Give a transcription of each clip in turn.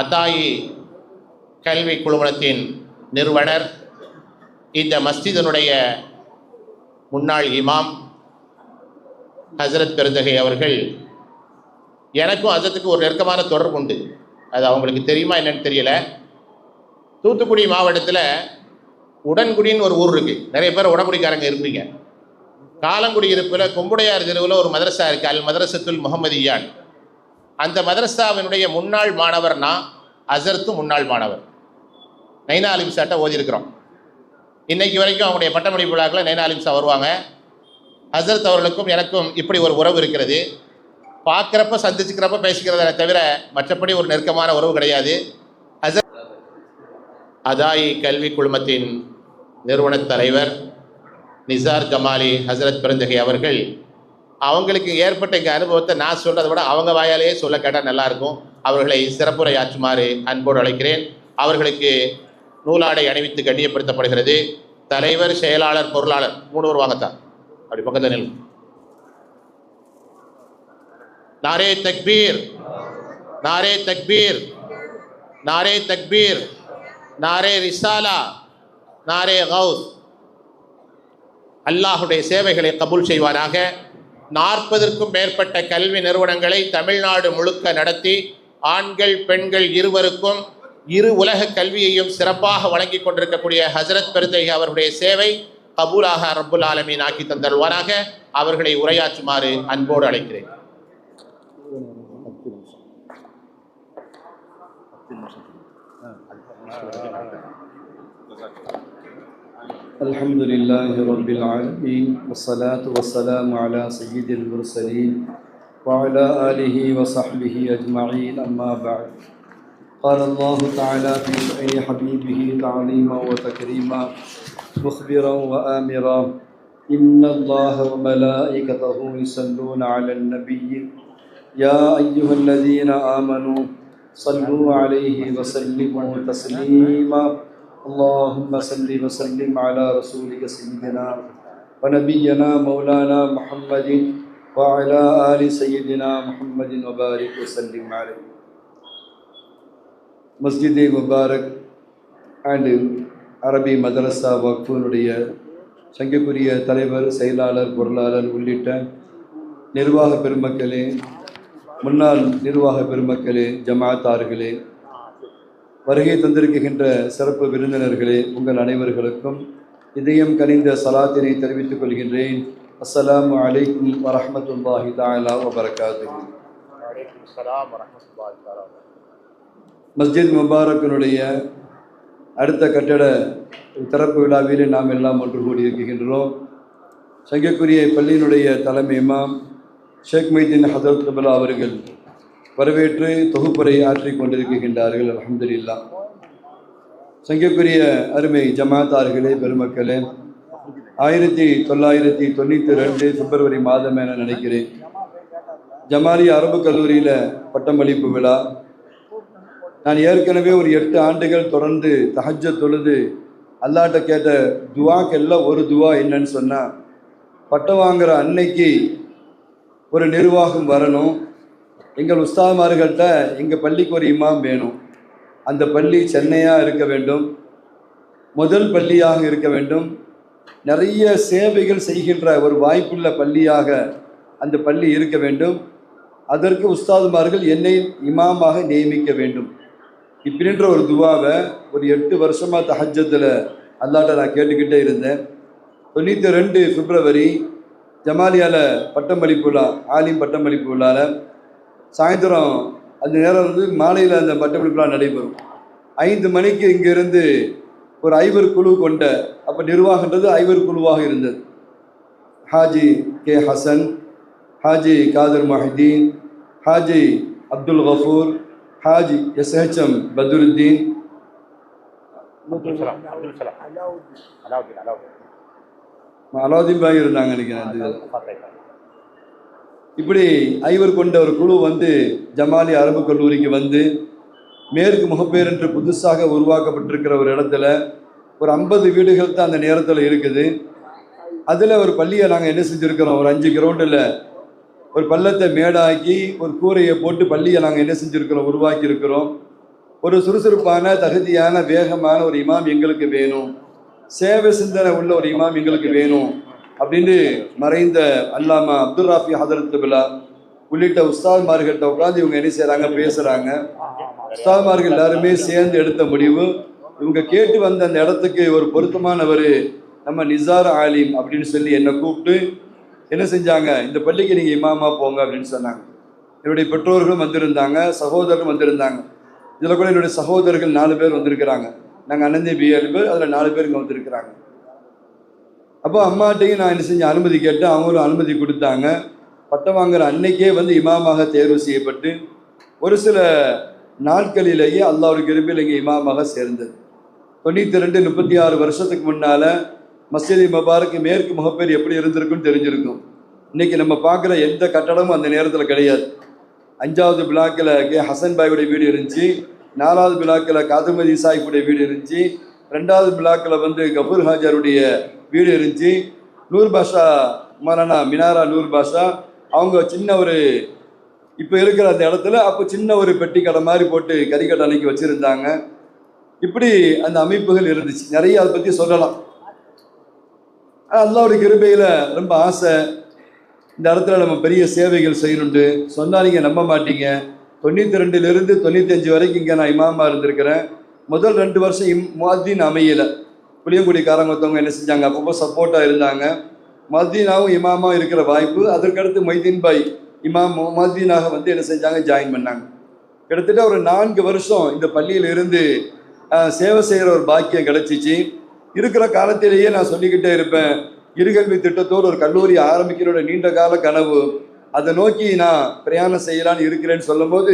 அத்தாயி கல்வி குழுமத்தின் நிறுவனர் இந்த மஸ்ஜிதனுடைய முன்னாள் இமாம் ஹசரத் பெருந்தகை அவர்கள் எனக்கும் ஹசரத்துக்கு ஒரு நெருக்கமான தொடர்பு உண்டு. அது அவங்களுக்கு தெரியுமா என்னன்னு தெரியல. தூத்துக்குடி மாவட்டத்தில் உடன்குடின்னு ஒரு ஊர் இருக்குது நிறைய பேர் உடன்குடிக்காரங்க இருப்பீங்க. காலங்குடி இருப்பில் கொம்புடையார் தெருவில் ஒரு மதரசா இருக்குது அல் மதரசத்துல் முகமதியான் அந்த மதரசாவினுடைய முன்னாள் மாணவர்னா அசர்த்து முன்னாள் மாணவர். நைனா அலிம்சாட்ட ஓதியிருக்கிறோம். இன்னைக்கு வரைக்கும் அவங்களுடைய பட்டமளிப்பு விழாக்கில் நைனா அலிம்சா வருவாங்க. ஹசரத் அவர்களுக்கும் எனக்கும் இப்படி ஒரு உறவு இருக்கிறது. பார்க்குறப்ப சந்திச்சுக்கிறப்ப பேசிக்கிறத தவிர மற்றபடி ஒரு நெருக்கமான உறவு கிடையாது. ஹசரத் அதாயி கல்வி குழுமத்தின் நிறுவனத் தலைவர் நிசார் ஜமாலி ஹசரத் பெருந்தகை அவர்கள் அவங்களுக்கு ஏற்பட்ட இங்கே அனுபவத்தை நான் சொல்கிறத விட அவங்க வாயாலேயே சொல்ல கேட்டால் நல்லாயிருக்கும். அவர்களை சிறப்புரையாற்றுமாறு அன்போடு அழைக்கிறேன். அவர்களுக்கு நூலாடை அணிவித்து கண்ணியப்படுத்தப்படுகிறது. தலைவர் செயலாளர் பொருளாளர் மூணு பேர் வாங்கத்தான். அப்படி பக்கத்தில் நில் நாரே தக்பீர். நாரே தக்பீர். நாரே தக்பீர். நாரே ரிசாலா. நாரே கவுஸ் அல்லாஹுடைய சேவைகளை கபூல் செய்வாராக. நாற்பதற்கும் மேற்பட்ட கல்வி நிறுவனங்களை தமிழ்நாடு முழுக்க நடத்தி ஆண்கள் பெண்கள் இருவருக்கும் இரு உலக கல்வியையும் சிறப்பாக வழங்கி கொண்டிருக்கக்கூடிய ஹசரத் பெருந்தகை அவருடைய சேவை கபூலாக ரப்புல் ஆலமீன் ஆக்கி தந்தல்வாராக அவர்களை உரையாற்றுமாறு அன்போடு அழைக்கிறேன். الحمد لله رب العالمين، والصلاة والسلام على سيد المرسلين وعلى آله وصحبه أجمعين، أما بعد. قال الله تعالى في شأن حبيبه تعظيما وتكريما، مخبرا وآمرا، إن الله وملائكته يصلون على النبي. يا أيها الذين آمنوا صلوا عليه وسلموا تسليما. اللهم صل وسلم على رسولك سيدنا ونبينا مولانا محمد وعلى آل سيدنا محمد وبارك وسلم عليه மஸ்ஜித் முபாரக் அண்டு அரபி மதரசா வக்ஃபுனுடைய சங்கக்குரிய தலைவர் செயலாளர் பொருளாளர் உள்ளிட்ட நிர்வாக பெருமக்களே முன்னாள் நிர்வாக பெருமக்களே ஜமாத்தார்களே வருகை தந்திருக்கின்ற சிறப்பு விருந்தினர்களே உங்கள் அனைவர்களுக்கும் இதயம் கனிந்த சலாத்தினை தெரிவித்துக் கொள்கின்றேன். அஸ்ஸலாமு அலைக்கும் வரஹ்மத்துல்லாஹி தஆலா வபரகாத்துஹு. மஸ்ஜித் முபாரக்கினுடைய அடுத்த கட்டட திறப்பு விழாவிலே நாம் எல்லாம் ஒன்று கூடியிருக்கின்றோம் சங்கக்குரிய பள்ளியினுடைய தலைமை இமாம் ஷேக் மைதீன் ஹசரத் கபலா அவர்கள் வரவேற்று தொகுப்புரை ஆற்றிக் கொண்டிருக்கின்றார்கள். அலமதுல்லா சங்கக்குரிய அருமை ஜமாத்தார்களே பெருமக்களே ஆயிரத்தி தொள்ளாயிரத்தி தொண்ணூற்றி ரெண்டு பிப்ரவரி மாதம் என நினைக்கிறேன். ஜமாலி அரபு கல்லூரியில் பட்டமளிப்பு விழா. நான் ஏற்கனவே ஒரு எட்டு ஆண்டுகள் தொடர்ந்து தஹஜ்ஜ தொழுது அல்லாட்ட கேட்ட துவாக்கெல்லாம் ஒரு துவா என்னன்னு சொன்னால் பட்டம் வாங்குகிற அன்னைக்கு ஒரு நிர்வாகம் வரணும். எங்கள் உஸ்தாமார்கள்ட்ட எங்கள் பள்ளிக்கு ஒரு இமாம் வேணும். அந்த பள்ளி சென்னையாக இருக்க வேண்டும். முதல் பள்ளியாக இருக்க வேண்டும். நிறைய சேவைகள் செய்கின்ற ஒரு வாய்ப்புள்ள பள்ளியாக அந்த பள்ளி இருக்க வேண்டும். அதற்கு உஸ்தாதுமார்கள் என்னை இமாமாக நியமிக்க வேண்டும். இப்படின்ற ஒரு துவாவை ஒரு எட்டு வருஷமாக தஹஜத்தில் அல்லாட்ட நான் கேட்டுக்கிட்டே இருந்தேன். தொண்ணூற்றி ரெண்டு பிப்ரவரி ஜமாலியாவில் பட்டமளிப்பு விழா ஆலிம் பட்டமளிப்பு விழாவில் சாயந்தரம் அந்த நேரம் வந்து மாலையில் அந்த பட்டமளிப்பு விழா நடைபெறும். ஐந்து மணிக்கு இங்கிருந்து ஒரு ஐவர் குழு கொண்ட அப்போ நிர்வாகன்றது ஐவர் குழுவாக இருந்தது. Haji K Hasan Haji Khader Mohideen Haji Abdul Gafoor Haji SHM Badruddin Alauddin. பாய் இருந்தாங்க நினைக்கிறேன். இப்படி ஐவர் கொண்ட ஒரு குழு வந்து ஜமாலி அரபு கல்லூரிக்கு வந்து மேற்கு முகப்பேர் என்று புதுசாக உருவாக்கப்பட்டிருக்கிற ஒரு இடத்துல ஒரு ஐம்பது வீடுகள் தான் அந்த நேரத்தில் இருக்குது. அதில் ஒரு பள்ளியை நாங்கள் என்ன செஞ்சுருக்கிறோம்? ஒரு அஞ்சு கிரவுண்டில் ஒரு பள்ளத்தை மேடாக்கி ஒரு கூரையை போட்டு பள்ளியை நாங்கள் என்ன செஞ்சுருக்கிறோம்? உருவாக்கியிருக்கிறோம். ஒரு சுறுசுறுப்பான தகுதியான வேகமான ஒரு இமாம் எங்களுக்கு வேணும். சேவை சிந்தனை உள்ள ஒரு இமாம் எங்களுக்கு வேணும். அப்படின்னு மறைந்த அல்லாமா அப்துல் ராஃபி ஹதரத் பிலா உள்ளிட்ட உஸ்தாத்மார்கிட்ட உட்காந்து இவங்க என்ன செய்கிறாங்க பேசுகிறாங்க உஸ்தாத்மார்கள் எல்லாருமே சேர்ந்து எடுத்த முடிவு இவங்க கேட்டு வந்த அந்த இடத்துக்கு ஒரு பொருத்தமானவர் நம்ம நிசார் ஆலிம் அப்படின்னு சொல்லி என்னை கூப்பிட்டு என்ன செஞ்சாங்க? இந்த பள்ளிக்கு நீங்கள் இமாமா போங்க அப்படின்னு சொன்னாங்க. என்னுடைய பெற்றோர்களும் வந்திருந்தாங்க சகோதரரும் வந்திருந்தாங்க. இதில் கூட என்னுடைய சகோதரர்கள் நாலு பேர் வந்திருக்கிறாங்க. நாங்கள் அனந்தி ஏழு பேர் அதில் நாலு பேர் இங்கே வந்திருக்கிறாங்க. அப்போ அம்மாட்டையும் நான் என்ன செஞ்சேன்? அனுமதி கேட்டேன் அவங்களும் அனுமதி கொடுத்தாங்க. பட்டம் வாங்குற அன்னைக்கே வந்து இமாமாக தேர்வு செய்யப்பட்டு ஒரு சில நாட்களிலேயே அல்லாஹ்வுடைய கிருபையில் இங்கே இமாமாக சேர்ந்தது. தொண்ணூற்றி ரெண்டு முப்பத்தி ஆறு வருஷத்துக்கு முன்னால் மசீதி மபாருக்கு மேற்கு முகப்பேர் எப்படி இருந்திருக்குன்னு தெரிஞ்சிருக்கும். இன்னைக்கு நம்ம பார்க்குற எந்த கட்டடமும் அந்த நேரத்தில் கிடையாது. அஞ்சாவது பிளாக்கில் கே ஹசன் பாயுடைய வீடு இருந்துச்சு. நாலாவது பிளாக்கில் காதுமதி சாஹிப்புடைய வீடு இருந்துச்சு. ரெண்டாவது பிளாக்கில் வந்து கபூர் ஹாஜருடைய வீடு இருந்துச்சு. நூர் பாஷா மரானா மினாரா நூர் பாஷா. அவங்க சின்ன ஒரு இப்போ இருக்கிற அந்த இடத்துல அப்போ சின்ன ஒரு பெட்டி கடை மாதிரி போட்டு கறிக்கடை அன்னைக்கு வச்சுருந்தாங்க. இப்படி அந்த அமைப்புகள் இருந்துச்சு. நிறைய அதை பற்றி சொல்லலாம். அல்லாவுடைய கிருபையில் ரொம்ப ஆசை. இந்த இடத்துல நம்ம பெரிய சேவைகள் செய்யணுண்டு சொன்னா நீங்கள் நம்ப மாட்டீங்க. தொண்ணூற்றி ரெண்டுலேருந்து இருந்து அஞ்சு வரைக்கும் இங்கே நான் இமாமா இருந்திருக்கிறேன். முதல் ரெண்டு வருஷம் இம் முஅத்தின் அமையல. புளியங்குடிக்காரங்க ஒருத்தவங்க என்ன செஞ்சாங்க? அப்பப்போ சப்போர்ட்டாக இருந்தாங்க. மதீனாவும் இமாமா இருக்கிற வாய்ப்பு அதற்கடுத்து மைதீன் பாய் இமாம் மதீனாக வந்து என்ன செஞ்சாங்க? ஜாயின் பண்ணாங்க. கிட்டத்தட்ட ஒரு நான்கு வருஷம் இந்த பள்ளியில் இருந்து சேவை செய்கிற ஒரு பாக்கியம் கிடைச்சிச்சு. இருக்கிற காலத்திலேயே நான் சொல்லிக்கிட்டே இருப்பேன் இருகல்வி திட்டத்தோடு ஒரு கல்லூரி ஆரம்பிக்கிறோட நீண்ட கால கனவு. அதை நோக்கி நான் பிரயாணம் செய்யலான்னு இருக்கிறேன்னு சொல்லும்போது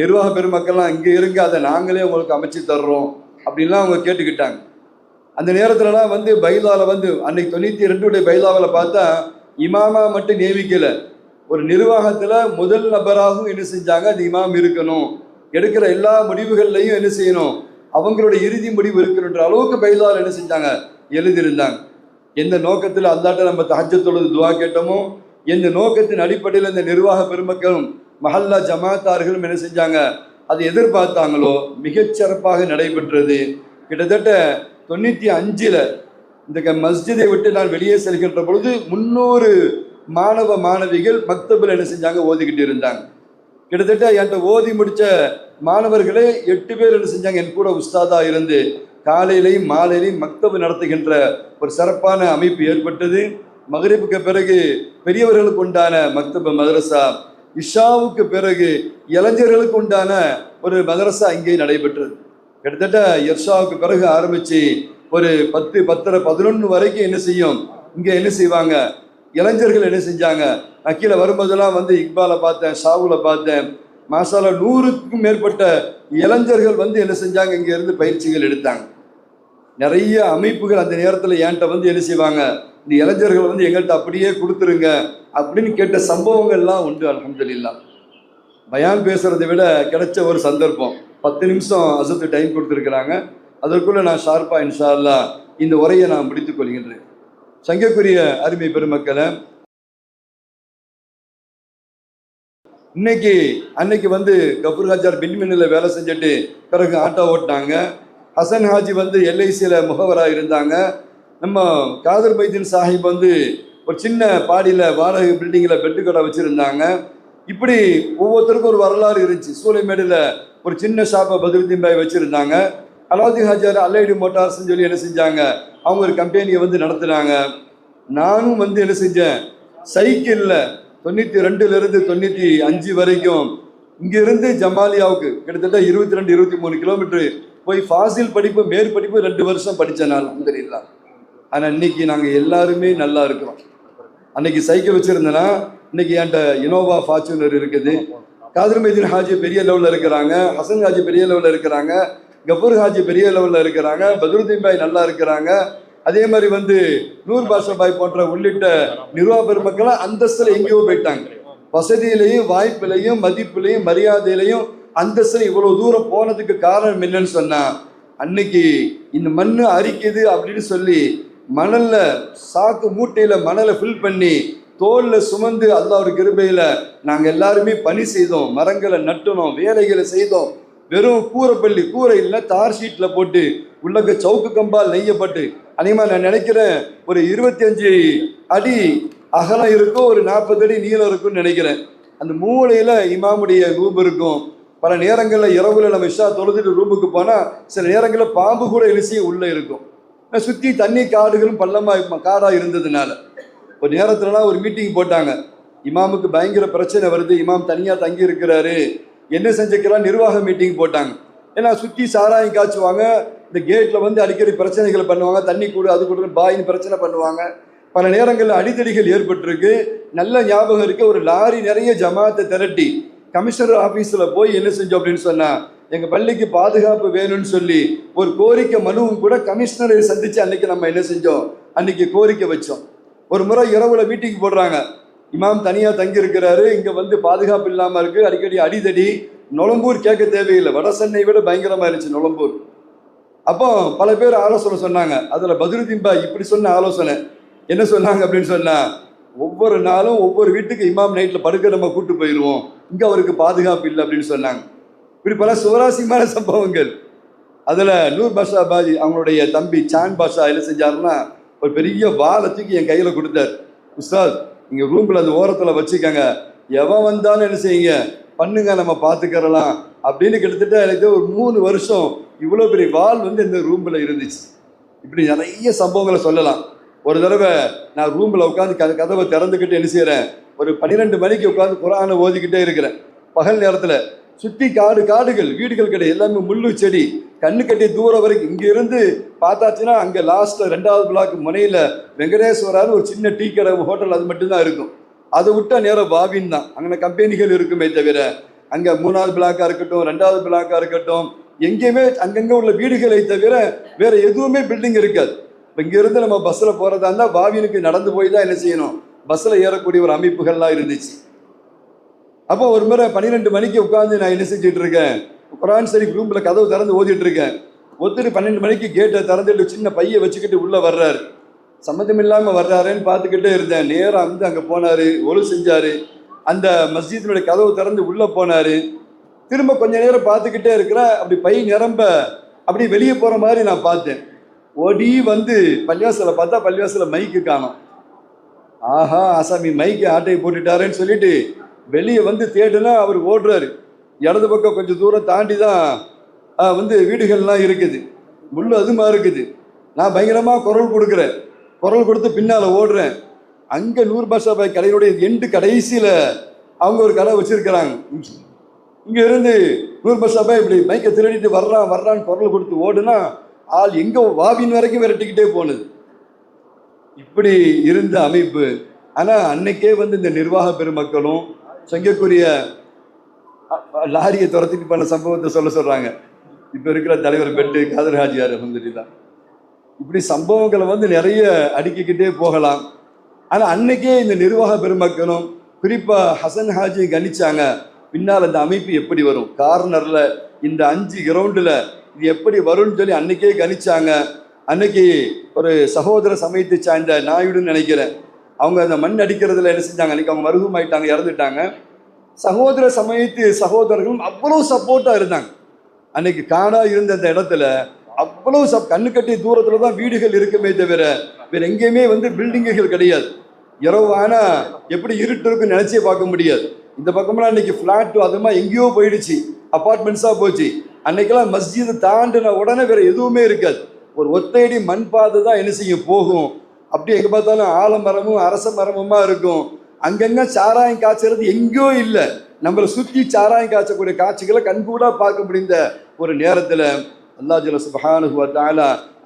நிர்வாக பெருமக்கள்லாம் இங்கே இருங்க அதை நாங்களே உங்களுக்கு அமைச்சு தர்றோம் அப்படின்லாம் அவங்க கேட்டுக்கிட்டாங்க. அந்த நேரத்துலலாம் வந்து பைலாவில் வந்து அன்னைக்கு தொண்ணூற்றி ரெண்டுடைய பைலாவில் பார்த்தா இமாமா மட்டும் நியமிக்கலை. ஒரு நிர்வாகத்தில் முதல் நபராகவும் என்ன செஞ்சாங்க? அந்த இமாம் இருக்கணும். எடுக்கிற எல்லா முடிவுகள்லையும் என்ன செய்யணும்? அவங்களுடைய இறுதி முடிவு இருக்கணுன்ற அளவுக்கு பைலாவில் என்ன செஞ்சாங்க? எழுதியிருந்தாங்க. எந்த நோக்கத்தில் அந்தாட்ட நம்ம தஹஜத்தொழுது துவா கேட்டோமோ எந்த நோக்கத்தின் அடிப்படையில் இந்த நிர்வாக பெருமக்களும் மஹல்லா ஜமாத்தார்களும் என்ன செஞ்சாங்க? அதை எதிர்பார்த்தாங்களோ மிகச்சிறப்பாக நடைபெற்றது. கிட்டத்தட்ட தொண்ணூற்றி அஞ்சில் இந்த க- மஸ்ஜிதை விட்டு நான் வெளியே செல்கின்ற பொழுது முன்னூறு மாணவ மாணவிகள் மக்தபில் என்ன செஞ்சாங்க? ஓதிக்கிட்டு இருந்தாங்க. கிட்டத்தட்ட என்கிட்ட ஓதி முடித்த மாணவர்களே எட்டு பேர் என்ன செஞ்சாங்க? என் கூட உஸ்தாதா இருந்து காலையிலையும் மாலையிலையும் மக்தபு நடத்துகின்ற ஒரு சிறப்பான அமைப்பு ஏற்பட்டது. மகரிப்புக்கு பிறகு பெரியவர்களுக்கு உண்டான மக்தப மதரசா இஷாவுக்கு பிறகு இளைஞர்களுக்கு உண்டான ஒரு மதரசா இங்கே நடைபெற்றது. கிட்டத்தட்ட இர்ஷாவுக்கு பிறகு ஆரம்பித்து ஒரு பத்து பத்தரை பதினொன்று வரைக்கும் என்ன செய்யும்? இங்கே என்ன செய்வாங்க? இளைஞர்கள் என்ன செஞ்சாங்க? நான் கீழே வரும்போதெல்லாம் வந்து இக்பாலை பார்த்தேன் ஷாவுல பார்த்தேன். மாசாலா நூறுக்கும் மேற்பட்ட இளைஞர்கள் வந்து என்ன செஞ்சாங்க? இங்கேருந்து பயிற்சிகள் எடுத்தாங்க. நிறைய அமைப்புகள் அந்த நேரத்தில் என்கிட்ட வந்து என்ன செய்வாங்க? இந்த இளைஞர்கள் வந்து எங்கள்கிட்ட அப்படியே கொடுத்துருங்க அப்படின்னு கேட்ட சம்பவங்கள்லாம் உண்டு அல்ஹம்துலில்லாஹ் பயான் பேசுறதை விட கிடைச்ச ஒரு சந்தர்ப்பம். பத்து நிமிஷம் அசத்து டைம் கொடுத்துருக்குறாங்க. அதற்குள்ள நான் ஷார்ப்பா இன்ஷா இந்த உரையை நான் முடித்துக் கொள்கின்றேன். சங்கக்குரிய அருமை பெருமக்களை இன்னைக்கு அன்னைக்கு வந்து கபூர் ஹாஜார் பின்மின்னில் வேலை செஞ்சுட்டு பிறகு ஆட்டோ ஓட்டினாங்க. ஹசன் ஹாஜி வந்து எல்ஐசியில் முகவராக இருந்தாங்க. நம்ம காதர் பைத்தின் சாஹிப் வந்து ஒரு சின்ன பாடியில் வாடகை பில்டிங்கில் பெட்டு கடை வச்சுருந்தாங்க. இப்படி ஒவ்வொருத்தருக்கும் ஒரு வரலாறு இருந்துச்சு. சூளைமேடில் ஒரு சின்ன ஷாப்பை பதிலுத்தீன் பாய் வச்சுருந்தாங்க. அலாவுதீன் ஹாஜார் அல்லைடி மோட்டார்ஸ்னு சொல்லி என்ன செஞ்சாங்க? அவங்க ஒரு கம்பெனியை வந்து நடத்துனாங்க. நானும் வந்து என்ன செஞ்சேன்? சைக்கிளில் தொண்ணூற்றி ரெண்டுலேருந்து தொண்ணூற்றி அஞ்சு வரைக்கும் இங்கேருந்து ஜமாலியாவுக்கு கிட்டத்தட்ட இருபத்தி ரெண்டு இருபத்தி மூணு கிலோமீட்டர் போய் ஃபாசில் படிப்பு மேற்படிப்பு ரெண்டு வருஷம் படித்தேன் நான் அலமதுல்லா ஆனால் இன்னைக்கு நாங்கள் எல்லாருமே நல்லா இருக்கிறோம். அன்னைக்கு சைக்கிள் வச்சுருந்தேன்னா இன்னைக்கு என்கிட்ட இனோவா ஃபார்ச்சுனர் இருக்குது. காதர் மைதீன் ஹாஜி பெரிய லெவலில் இருக்கிறாங்க. ஹசன் ஹாஜி பெரிய லெவலில் இருக்கிறாங்க. கபூர் ஹாஜி பெரிய லெவலில் இருக்கிறாங்க. பத்ருதீன் பாய் நல்லா இருக்கிறாங்க. அதே மாதிரி வந்து நூர் பாஷா பாய் போன்ற உள்ளிட்ட நிர்வாக பெருமக்கள்லாம் அந்தஸ்தில் எங்கேயோ போயிட்டாங்க. வசதியிலையும் வாய்ப்பிலையும் மதிப்பிலையும் மரியாதையிலையும் அந்தஸ்தில் இவ்வளோ தூரம் போனதுக்கு காரணம் என்னன்னு சொன்னால் அன்னைக்கு இந்த மண்ணு அரிக்குது அப்படின்னு சொல்லி மணலில் சாக்கு மூட்டையில் மணலை ஃபில் பண்ணி தோலில் சுமந்து அல்லா ஒரு கிருபையில் நாங்கள் எல்லாருமே பணி செய்தோம் மரங்களை நட்டுனோம் வேலைகளை செய்தோம். வெறும் கூரைப்பள்ளி கூரை இல்லை தார் ஷீட்டில் போட்டு உள்ளக்க சவுக்கு கம்பால் நெய்யப்பட்டு. அதிகமாக நான் நினைக்கிறேன் ஒரு இருபத்தி அஞ்சு அடி அகலம் இருக்கும் ஒரு நாற்பது அடி நீளம் இருக்கும்னு நினைக்கிறேன். அந்த மூலையில் இமாமுடைய ரூம் இருக்கும். பல நேரங்களில் இரவுல நம்ம இஷா தொழுதுட்டு ரூமுக்கு போனால் சில நேரங்களில் பாம்பு கூட இழிச்சி உள்ளே இருக்கும். சுற்றி தண்ணி காடுகளும் பள்ளமாக காடாக இருந்ததுனால. ஒரு நேரத்துலலாம் ஒரு மீட்டிங் போட்டாங்க. இமாமுக்கு பயங்கர பிரச்சனை வருது. இமாம் தனியாக தங்கி இருக்கிறாரு. என்ன செஞ்சுக்கலாம்? நிர்வாக மீட்டிங் போட்டாங்க. ஏன்னா சுற்றி சாராயம் காய்ச்சுவாங்க. இந்த கேட்டில் வந்து அடிக்கடி பிரச்சனைகள் பண்ணுவாங்க. தண்ணி கூடு அது கூட பாயின்னு பிரச்சனை பண்ணுவாங்க. பல நேரங்களில் அடித்தடிகள் ஏற்பட்டிருக்கு. நல்ல ஞாபகம் இருக்கு. ஒரு லாரி நிறைய ஜமாத்தை திரட்டி கமிஷனர் ஆஃபீஸில் போய் என்ன செஞ்சோம் அப்படின்னு சொன்னால் எங்கள் பள்ளிக்கு பாதுகாப்பு வேணும்னு சொல்லி ஒரு கோரிக்கை மனுவும் கூட கமிஷனரை சந்தித்து அன்னைக்கு நம்ம என்ன செஞ்சோம்? அன்னைக்கு கோரிக்கை வச்சோம். ஒரு முறை இரவுல மீட்டிங் போடுறாங்க. இமாம் தனியாக தங்கியிருக்கிறாரு. இங்கே வந்து பாதுகாப்பு இல்லாமல் இருக்குது அடிக்கடி அடிதடி. நுழம்பூர் கேட்க தேவையில்லை. வட சென்னை விட பயங்கரமாக இருந்துச்சு நுழம்பூர் அப்போ பல பேர் ஆலோசனை சொன்னாங்க. அதில் பத்ருதீன்பா இப்படி சொன்ன ஆலோசனை. என்ன சொன்னாங்க அப்படின்னு சொன்னால் ஒவ்வொரு நாளும் ஒவ்வொரு வீட்டுக்கு இமாம் நைட்டில் படுக்க நம்ம கூட்டு போயிடுவோம் இங்கே அவருக்கு பாதுகாப்பு இல்லை அப்படின்னு சொன்னாங்க. இப்படி பல சுவராசியமான சம்பவங்கள். அதில் நூர் பாஷா பாஜி அவங்களுடைய தம்பி சான் பாஷா என்ன செஞ்சாருன்னா ஒரு பெரிய வாழை தூக்கி என் கையில் கொடுத்தார். உஸ்தாத் இங்கே ரூமில் அந்த ஓரத்தில் வச்சுக்கோங்க. எவன் வந்தாலும் என்ன செய்யுங்க? பண்ணுங்க நம்ம பார்த்துக்கிறலாம் அப்படின்னு கிட்டத்தட்ட எனக்கு ஒரு மூணு வருஷம் இவ்வளோ பெரிய வால் வந்து இந்த ரூமில் இருந்துச்சு. இப்படி நிறைய சம்பவங்களை சொல்லலாம். ஒரு தடவை நான் ரூமில் உட்காந்து கதை கதவை திறந்துக்கிட்டு என்ன செய்கிறேன் ஒரு பன்னிரெண்டு மணிக்கு உட்காந்து குரானை ஓதிக்கிட்டே இருக்கிறேன். பகல் நேரத்தில் சுற்றி காடு காடுகள் வீடுகள் கிடையாது. எல்லாமே முள்ளு செடி. கண்ணு கட்டி தூரம் வரைக்கும் இங்கேருந்து பார்த்தாச்சுன்னா அங்கே லாஸ்ட்டில் ரெண்டாவது பிளாக் முனையில் வெங்கடேஸ்வரார் ஒரு சின்ன டீ கடை ஹோட்டல் அது மட்டும்தான் இருக்கும். அதை விட்டா நேரம் பாபின் தான். அங்கே கம்பெனிகள் இருக்குமே தவிர அங்கே மூணாவது பிளாக்காக இருக்கட்டும் ரெண்டாவது பிளாக்காக இருக்கட்டும் எங்கேயுமே அங்கங்கே உள்ள வீடுகளை தவிர வேறு எதுவுமே பில்டிங் இருக்காது. இப்போ இங்கேருந்து நம்ம பஸ்ஸில் போகிறதா இருந்தால் பாவினுக்கு நடந்து போய் தான் என்ன செய்யணும்? பஸ்ஸில் ஏறக்கூடிய ஒரு அமைப்புகள்லாம் இருந்துச்சு. அப்போ ஒரு முறை பன்னிரெண்டு மணிக்கு உட்காந்து நான் என்ன செஞ்சுட்டு இருக்கேன்? குரான் சரி ரூம்ல கதவு திறந்து ஓதிட்டு இருக்கேன். ஒத்துட்டு பன்னெண்டு மணிக்கு கேட்டை திறந்துட்டு சின்ன பையை வச்சுக்கிட்டு உள்ள வர்றாரு. சம்மந்தம் இல்லாம வர்றாருன்னு பார்த்துக்கிட்டே இருந்தேன். நேரம் வந்து அங்க போனாரு ஒழு செஞ்சாரு. அந்த மஸ்ஜிதினுடைய கதவு திறந்து உள்ள போனாரு. திரும்ப கொஞ்ச நேரம் பார்த்துக்கிட்டே இருக்கிறேன் அப்படி பை நிரம்ப அப்படி வெளியே போற மாதிரி நான் பார்த்தேன். ஓடி வந்து பள்ளிவாசலை பார்த்தா பள்ளிவாசல மைக்கு காணும். ஆஹா ஆசாமி மைக்கு ஆட்டையை போட்டுட்டாருன்னு சொல்லிட்டு வெளியே வந்து தேடுனா அவர் ஓடுறாரு. இடது பக்கம் கொஞ்சம் தூரம் தாண்டி தான் வந்து வீடுகள்லாம் இருக்குது. முள் அதுமா இருக்குது. நான் பயங்கரமாக குரல் கொடுக்குறேன். குரல் கொடுத்து பின்னால் ஓடுறேன். அங்கே நூறு பாஷா பாய் கடையினுடைய எண்டு கடைசியில் அவங்க ஒரு கடை வச்சுருக்கிறாங்க. இங்கே இருந்து நூறு பாஷா பாய் இப்படி மைக்கை திருடிட்டு வர்றான் வர்றான்னு குரல் கொடுத்து ஓடுனா ஆள் எங்கே வாவின் வரைக்கும் விரட்டிக்கிட்டே போனது. இப்படி இருந்த அமைப்பு. ஆனால் அன்னைக்கே வந்து இந்த நிர்வாக பெருமக்களும் சங்கக்குரிய லாரியை துரத்திட்டு பண்ண சம்பவத்தை சொல்ல சொல்கிறாங்க இப்போ இருக்கிற தலைவர் பெட்டு காதர் ஹாஜியார் தான் இப்படி சம்பவங்களை வந்து நிறைய அடுக்கிக்கிட்டே போகலாம். ஆனால் அன்னைக்கே இந்த நிர்வாக பெருமக்களும் குறிப்பாக ஹசன் ஹாஜி கணிச்சாங்க பின்னால் அந்த அமைப்பு எப்படி வரும்? கார்னரில் இந்த அஞ்சு கிரவுண்டில் இது எப்படி வரும்னு சொல்லி அன்னைக்கே கணிச்சாங்க. அன்னைக்கு ஒரு சகோதர சமயத்தை சார்ந்த நாயுடுன்னு நினைக்கிறேன். அவங்க அந்த மண் அடிக்கிறதுல என்ன செஞ்சாங்க? அன்றைக்கி அவங்க மருகும் ஆயிட்டாங்க இறந்துட்டாங்க. சகோதர சமயத்து சகோதரர்களும் அவ்வளோ சப்போர்ட்டாக இருந்தாங்க. அன்னைக்கு காடா இருந்த அந்த இடத்துல அவ்வளோ சப் கண்ணு கட்டி தூரத்தில் தான் வீடுகள் இருக்குமே தவிர வேறு எங்கேயுமே வந்து பில்டிங்குகள் கிடையாது. இரவு ஆனால் எப்படி இருட்டு இருக்குன்னு நினச்சியே பார்க்க முடியாது. இந்த பக்கம்லாம் அன்னைக்கு ஃப்ளாட்டு அதுமா எங்கேயோ போயிடுச்சு. அப்பார்ட்மெண்ட்ஸாக போச்சு. அன்னைக்கெல்லாம் மஸ்ஜிது தாண்டின உடனே வேறு எதுவுமே இருக்காது. ஒரு ஒத்தையடி மண் பாதை தான் என்ன செய்யும்? போகும். அப்படி எங்கே பார்த்தாலும் ஆலமரமும் அரச மரமுமா இருக்கும். அங்கங்க சாராயம் காய்ச்சறது எங்கேயோ இல்லை. நம்மளை சுற்றி சாராயம் காய்ச்சக்கூடிய காட்சிகளை கண்கூடா பார்க்க முடிந்த ஒரு நேரத்தில் அல்லா ஜல சுபஹானுஹு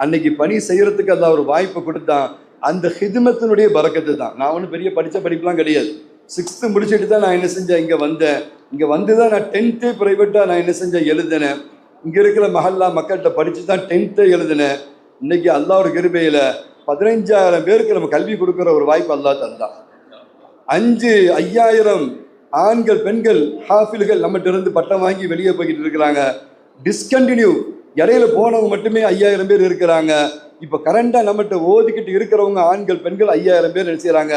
அன்னைக்கு பணி செய்கிறதுக்கு அல்லா ஒரு வாய்ப்பு கொடுத்தான். அந்த ஹிதுமத்தினுடைய பறக்கத்து தான். நான் ஒன்றும் பெரிய படித்த படிப்புலாம் கிடையாது. சிக்ஸ்த்து முடிச்சுட்டு தான் நான் என்ன செஞ்சேன்? இங்கே வந்தேன். இங்கே வந்து தான் நான் டென்த்து ப்ரைவேட்டாக நான் என்ன செஞ்சேன்? எழுதினேன். இங்கே இருக்கிற மஹல்லா மக்கள்கிட்ட படித்து தான் டென்த்து எழுதினேன். இன்னைக்கு அல்லாவோட கிருபையில் பதினைஞ்சாயிரம் பேருக்கு நம்ம கல்வி கொடுக்குற ஒரு வாய்ப்பு அல்லா தந்தான் அஞ்சு ஐயாயிரம் ஆண்கள் பெண்கள் ஹாஃபில்கள் நம்மகிட்ட இருந்து பட்டம் வாங்கி வெளியே போய்கிட்டு இருக்கிறாங்க. டிஸ்கண்டினியூ இடையில போனவங்க மட்டுமே ஐயாயிரம் பேர் இருக்கிறாங்க. இப்போ கரண்டாக நம்மகிட்ட ஓதிக்கிட்டு இருக்கிறவங்க ஆண்கள் பெண்கள் ஐயாயிரம் பேர் நினைச்சுறாங்க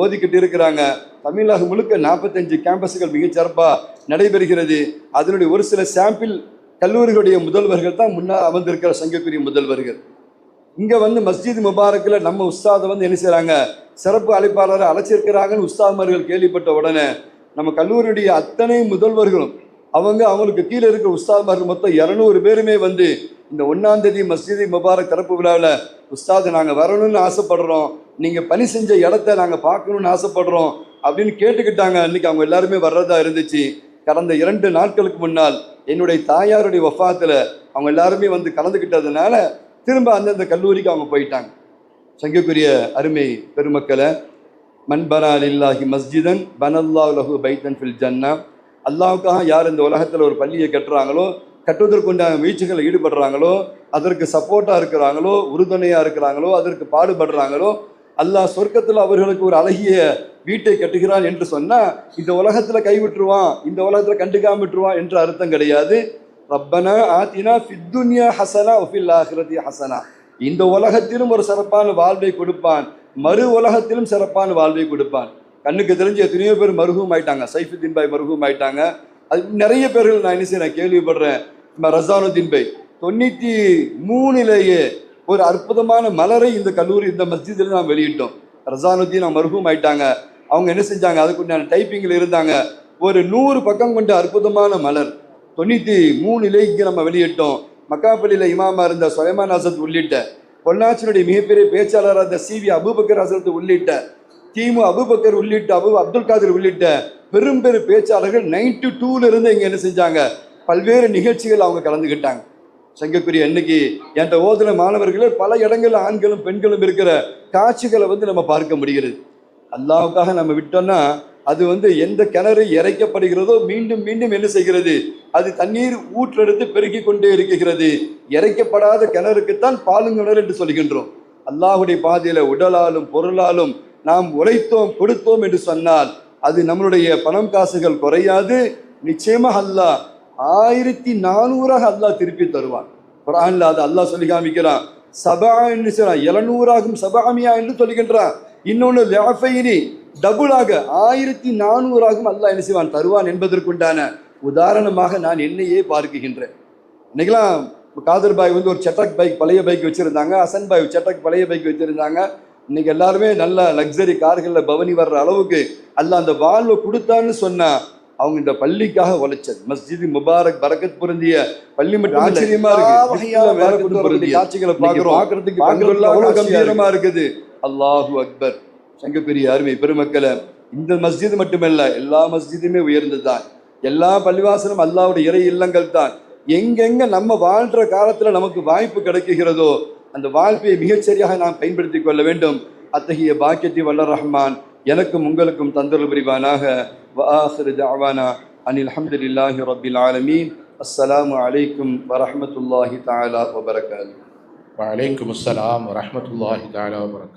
ஓதிக்கிட்டு இருக்கிறாங்க. தமிழகம் முழுக்க நாற்பத்தஞ்சு கேம்பஸுகள் மிகச்சிறப்பாக நடைபெறுகிறது. அதனுடைய ஒரு சில சாம்பிள் கல்லூரிகளுடைய முதல்வர்கள் தான் முன்னால் அமர்ந்திருக்கிற சங்கக்குரிய முதல்வர்கள். இங்கே வந்து மஸ்ஜித் முபாரக்கில் நம்ம உஸ்தாதை வந்து என்ன செய்கிறாங்க சிறப்பு அழைப்பாளரை அழைச்சிருக்கிறாங்கன்னு உஸ்தாமார்கள் கேள்விப்பட்ட உடனே நம்ம கல்லூரியுடைய அத்தனை முதல்வர்களும் அவங்க அவங்களுக்கு கீழே இருக்கிற உஸ்தாத்மார்கள் மொத்தம் இரநூறு பேருமே வந்து இந்த ஒன்றாந்தேதி மஸ்ஜிதி முபாரக் திறப்பு விழாவில் உஸ்தாது நாங்கள் வரணும்னு ஆசைப்படுறோம். நீங்கள் பணி செஞ்ச இடத்த நாங்கள் பார்க்கணும்னு ஆசைப்படுறோம். அப்படின்னு கேட்டுக்கிட்டாங்க. அன்றைக்கி அவங்க எல்லாருமே வர்றதா இருந்துச்சு. கடந்த இரண்டு நாட்களுக்கு முன்னால் என்னுடைய தாயாருடைய வஃபாத்தில் அவங்க எல்லாருமே வந்து கலந்துக்கிட்டதுனால திரும்ப அந்தந்த கல்லூரிக்கு அவங்க போயிட்டாங்க. சங்கக்குரிய அருமை பெருமக்களை மண்பரால் இல்லாஹி மஸ்ஜிதன் பனல்லா லஹு பைத்தன் ஃபில் ஜன்னா அல்லாவுக்காக யார் இந்த உலகத்தில் ஒரு பள்ளியை கட்டுறாங்களோ கட்டுவதற்குண்டான முயற்சிகளில் ஈடுபடுறாங்களோ அதற்கு சப்போர்ட்டாக இருக்கிறாங்களோ உறுதுணையாக இருக்கிறாங்களோ அதற்கு பாடுபடுறாங்களோ அல்லாஹ் சொர்க்கத்தில் அவர்களுக்கு ஒரு அழகிய வீட்டை கட்டுகிறான் என்று சொன்னால் இந்த உலகத்தில் கைவிட்டுருவான் இந்த உலகத்தில் கண்டுக்காம விட்டுருவான் என்ற அர்த்தம் கிடையாது. ரப்பனா ஆத்தினா ஃபித்துன்யா ஹசனா ஒஃபில் ஆஹிரதி ஹசனா இந்த உலகத்திலும் ஒரு சிறப்பான வாழ்வை கொடுப்பான். மறு உலகத்திலும் சிறப்பான வாழ்வை கொடுப்பான். கண்ணுக்கு தெரிஞ்ச எத்தனையோ பேர் மருகும் ஆயிட்டாங்க. சைஃபுத்தீன் பாய் மருகும் ஆயிட்டாங்க. அது நிறைய பேர்கள் நான் என்ன செய்யறேன் கேள்விப்படுறேன். ரசானுதீன் ரசானுத்தீன் பாய். தொண்ணூற்றி மூணுலேயே ஒரு அற்புதமான மலரை இந்த கல்லூரி இந்த மஸ்ஜிதில் நான் வெளியிட்டோம். ரசானுதீன் மருகும் ஆயிட்டாங்க. அவங்க என்ன செஞ்சாங்க? அதுக்குண்டான டைப்பிங்கில் இருந்தாங்க. ஒரு நூறு பக்கம் கொண்ட அற்புதமான மலர். தொண்ணூற்றி மூணுலே இங்கே நம்ம வெளியிட்டோம். மக்காப்பள்ளியில் இமாமா இருந்த சுலைமான் அசத் உள்ளிட்ட பொள்ளாச்சியினுடைய மிகப்பெரிய பேச்சாளராக இருந்த சி வி அபுபக்கர் அசத் உள்ளிட்ட திமு அபுபக்கர் உள்ளிட்ட அபு அப்துல் காதிர் உள்ளிட்ட பெரும் பெரும் பேச்சாளர்கள் நைன்டி டூலேருந்து இங்கே என்ன செஞ்சாங்க? பல்வேறு நிகழ்ச்சிகள் அவங்க கலந்துக்கிட்டாங்க சங்கக்குரிய இன்னைக்கு என்ற ஓதுன மாணவர்களே பல இடங்களில் ஆண்களும் பெண்களும் இருக்கிற காட்சிகளை வந்து நம்ம பார்க்க முடிகிறது. அல்லாவுக்காக நம்ம விட்டோம்னா அது வந்து எந்த கிணறு இறைக்கப்படுகிறதோ மீண்டும் மீண்டும் என்ன செய்கிறது? அது தண்ணீர் ஊற்றெடுத்து பெருக்கிக் கொண்டே இருக்கிறது. இறைக்கப்படாத கிணறுக்குத்தான் பாலுங்கிணறு என்று சொல்கின்றோம். அல்லாஹுடைய பாதையில உடலாலும் பொருளாலும் நாம் உழைத்தோம் கொடுத்தோம் என்று சொன்னால் அது நம்மளுடைய பணம் காசுகள் குறையாது. நிச்சயமாக அல்லாஹ் ஆயிரத்தி நானூறாக அல்லாஹ் திருப்பி தருவான். குரான்ல அது அல்லாஹ் சொல்லி காமிக்கிறான். சபா என்று சொல்றான் எழுநூறாகும் சபாமியா என்று சொல்லுகின்றான் இன்னொன்று லாஃபைனி டபுளாக ஆயிரத்தி நானூறாகும் அல்லாஹ் என்ன செய்வான்? தருவான் என்பதற்குண்டான உதாரணமாக நான் என்னையே பார்க்குகின்றேன். இன்னைக்கெல்லாம் காதர் பாய் வந்து ஒரு செட்டக் பைக் பழைய பைக் வச்சுருந்தாங்க அசன் பாய் செட்டக் பழைய பைக் வச்சுருந்தாங்க. இன்னைக்கு எல்லாருமே நல்ல லக்ஸரி கார்களில் பவனி வர்ற அளவுக்கு அல்ல அந்த வாழ்வை கொடுத்தான்னு சொன்னா அவங்க இந்த பள்ளிக்காக உழைச்சது. மஸ்ஜித் முபாரக் பரக்கத் பொருந்திய பள்ளி மட்டும் ஆச்சரியமா இருக்கு காட்சிகளை அவ்வளவு காட்சியா கம்பீரமா இருக்குது. அல்லாஹு அக்பர். சங்கப்பெரிய அருமை பெருமக்களை இந்த மஸ்ஜித் மட்டுமல்ல எல்லா மஸ்ஜிதுமே உயர்ந்ததுதான். எல்லா பள்ளிவாசலும் அல்லாவுடைய இறை இல்லங்கள் தான் எங்கெங்க நம்ம வாழ்கிற காலத்தில் நமக்கு வாய்ப்பு கிடைக்குகிறதோ அந்த வாய்ப்பை மிகச்சரியாக நாம் பயன்படுத்தி கொள்ள வேண்டும். அத்தகைய பாக்கியத்தை வல்ல ரஹ்மான் எனக்கும் உங்களுக்கும் தந்தல் புரிவானாக. வஆஹிரு தஅவானா அனில் அல்ஹம்துலில்லாஹி ரப்பில் ஆலமீன். அஸ்லாம் அலைக்கும் வரமத்துல்லாஹி தாலா வபரகாத். வலைக்கம் அஸ்லாம் வரமத்துல்லாஹி தாலா வபரகாத்.